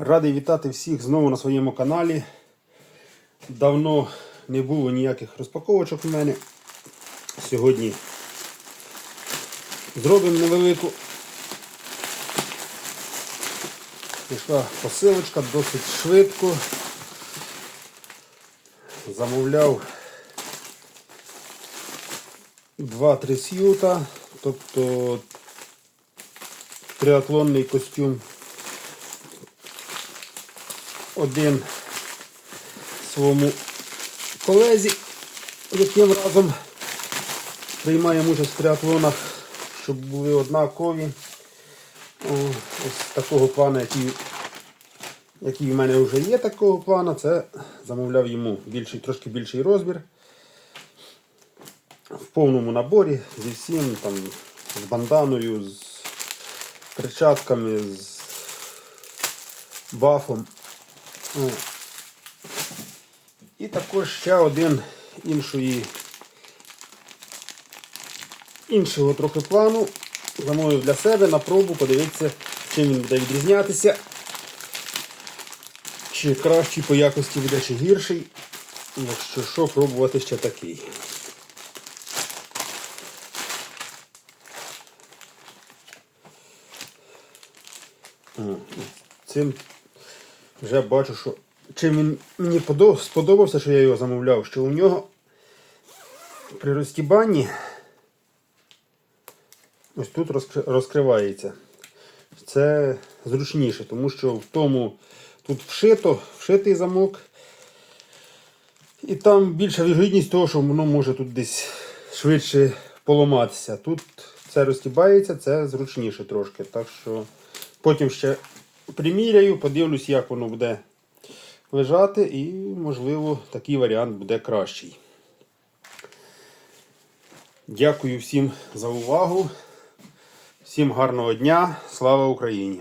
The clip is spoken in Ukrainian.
Радий вітати всіх знову на своєму каналі. Давно не було ніяких розпаковочок у мене. Сьогодні зробимо невелику. Пішла посилочка досить швидко. Замовляв 2-3 сьюта, тобто триатлонний костюм один своєму колезі, яким разом приймаємо участь в триатлонах, щоб були однакові. Ось такого плану, який, який в мене вже є такого плану, це замовляв йому більший, трошки більший розмір. В повному наборі зі всім, там, з банданою, з перчатками, з бафом. І також ще один іншої, іншого трохи плану. Замовив для себе на пробу, подивитися, чим він буде відрізнятися. Чи кращий по якості буде, чи гірший. Якщо що, пробувати ще такий. Цим вже бачу, що чим він мені сподобався, що я його замовляв, що у нього при розтібанні ось тут розкривається. Це зручніше, тому що в тому тут вшито, вшитий замок. І там більша вірогідність того, що воно може тут десь швидше поламатися. Тут це розтібається, це зручніше трошки. Так що потім ще приміряю, подивлюсь, як воно буде лежати, і, можливо, такий варіант буде кращий. Дякую всім за увагу. Всім гарного дня. Слава Україні!